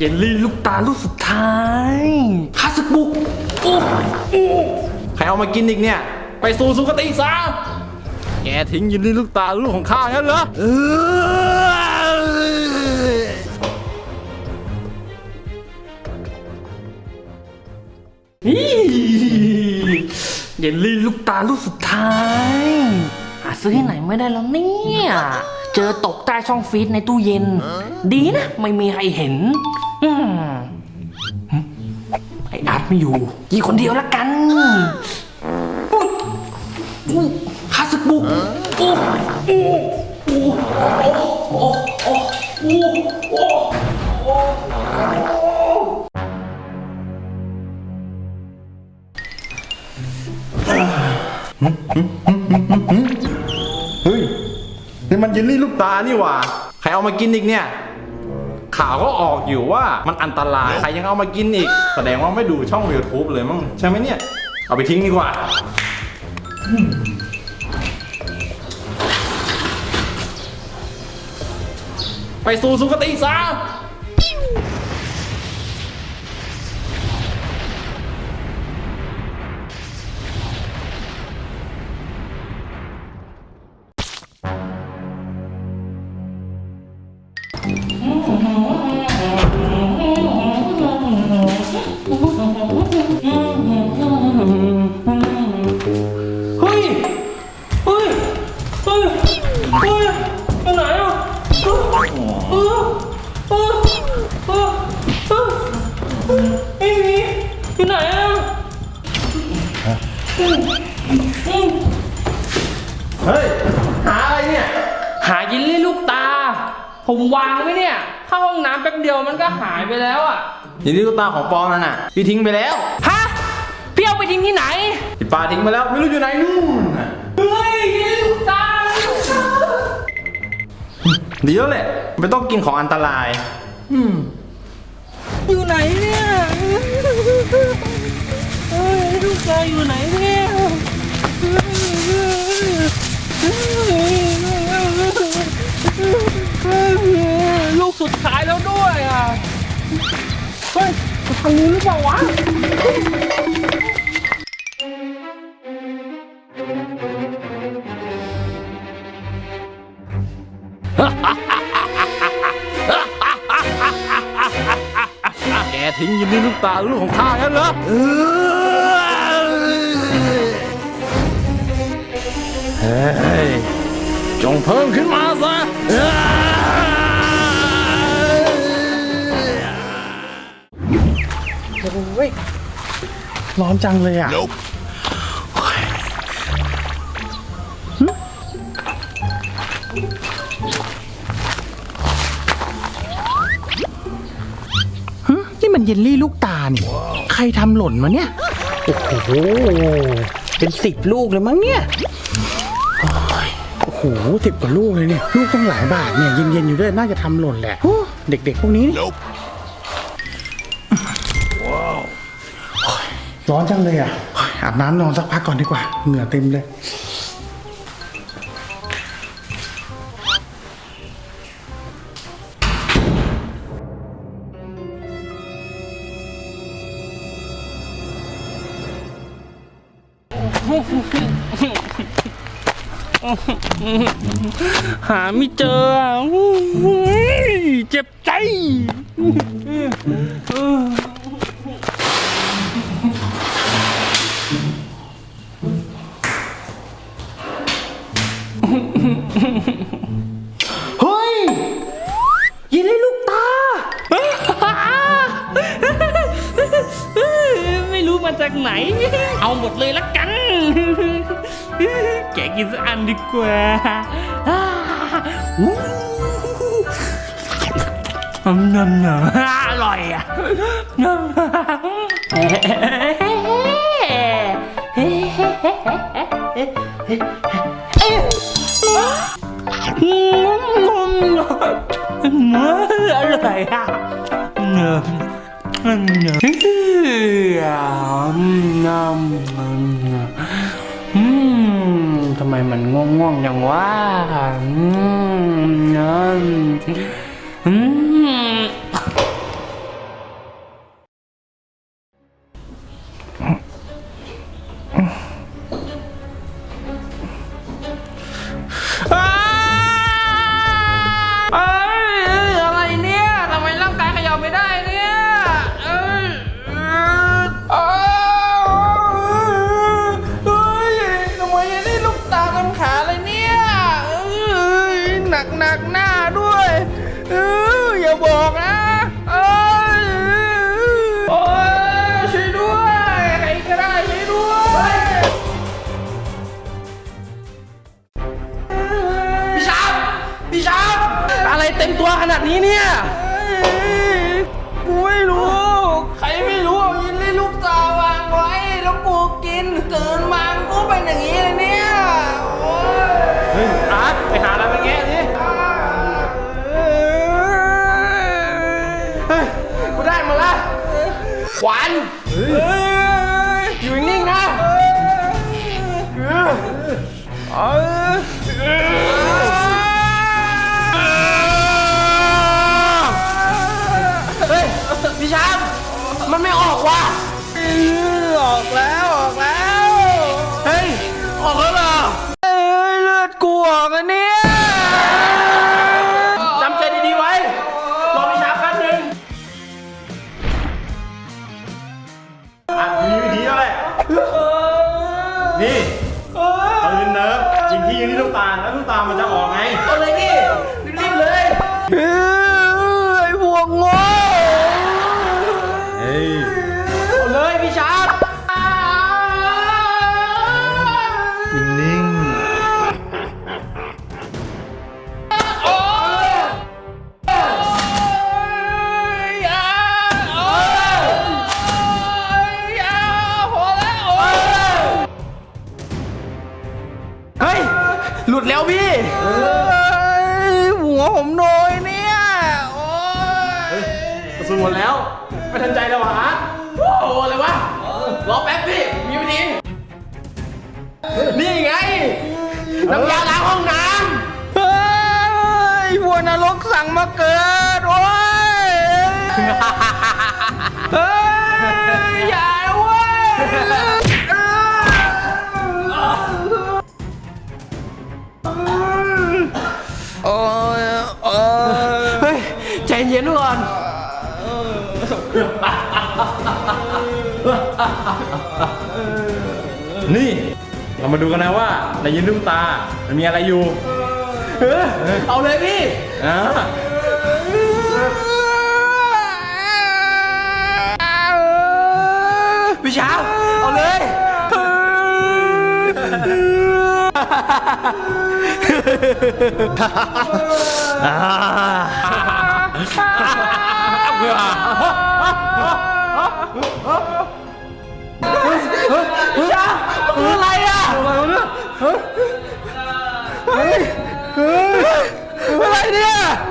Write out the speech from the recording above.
เยลลี่ลูกตาลูกสุดท้ายคาสบุกโอ้โอ้ใครเอามากินอีกเนี่ย ไปสู่สุคติซะแกทิ้งเยลลี่ลูกตาลูกของข้างั้นเหรอเออนี่เยลลี่ลูกตาลูกสุดท้าย หาซื้อที่ไหนไม่ได้แล้วเนี่ย เจอตกใต้ช่องฟรีซในตู้เย็น ดีนะ ไม่มีใครเห็น ไออาร์ตไม่อยู่กี่คนเดียวละกันอุ๊ยอุ๊ยคาสึกบุกโอ้โอ้โอ้โอ้โอ้โอ้โอ้เฮ้ยนี่มันเยลลี่ลูกตานี่หว่า ใครเอามากินอีกเนี่ย ข่าวก็ออกอยู่ว่ามันอันตราย ใครยังเอามากินอีก แสดงว่าไม่ดูช่อง YouTube เลยมั้งใช่ไหมเนี่ย เอาไปทิ้งดีกว่า ไปสู่สุคติซะ เฮ้ย เฮ้ย เฮ้ย เฮ้ยไปไหนอะเออเออเออเออเออไม่มีอยู่ไหนอะเฮ้ย หาอะไรเนี่ย หายินลี่ลูกตา ผมวางไว้เนี่ย เข้าห้องน้ำแป๊บเดียวมันก็หายไปแล้วอะ เยลลี่ลูกตาของปอมนั่นน่ะพี่ทิ้งไปแล้วฮะพี่เอาไปทิ้งที่ไหนพี่ปาทิ้งไปแล้วไม่รู้อยู่ไหนนู่นน่ะเฮ้ยยินลี่ลูกตาลูกตาดีแล้วแหละไม่ต้องกินของอันตราย อืมอยู่ไหนเนี่ยเฮ้ยลูกตาอยู่ไหนเนี่ยลูกสุดท้ายแล้วด้วยอะเฮ้ยทางนี้หรือเปล่าวะแกทิ้งยินดีลูกตาลูกของข้างั้นเหรอเฮ้ยจงเพิ่มขึ้นมาซะ อ้ยร้อนจังเลยอะหึนี่มันเยลลี่ลูกตานี่ใครทำหล่นมาเนี่ย โอ้โห เป็นสิบลูกเลยมั้งเนี่ยโอ้ยโอ้โหสิบกว่าลูกเลยเนี่ย ลูกต้องหลายบาทเนี่ยเย็นๆอยู่ด้วย น่าจะทำหล่นแหละโอ้เด็กๆพวกนี้นี่ ร้อนจังเลยอะโอ้ยอาบน้ำนอนสักพักก่อนดีกว่า เหงื่อเต็มเลย หาไม่เจออะโอ้ยเจ็บใจ รู้มาจากไหนเอาหมดเลยละกันแมนำอืมทำไมมันง่วงๆอย่างวะอืมน้ำอืม ตัวขนาดนี้เนี่ย ไอ้พวกโง่ หมดแล้ว ไม่ทันใจแล้ววะอาร์ตโอ้อะไรวะ รอแป๊บพี่มีวิธีนี่ไง น้ำยาล้างห้องน้ำเฮ้ยพวกนรกสั่งมาเกิด โอ้ยเฮ้ยอย่าเว้ยโอ้ยโอ้ยเฮ้ย ใจเย็นก่อน นี่ เรามาดูกันนะว่าในยินลูกตา มันมีอะไรอยู่ เอาเลยพี่อ่าพี่เช้าเอาเลยพี่ เช้ามันคืออะไรอะอะไรเนี่ยอะไรเนี่ยเ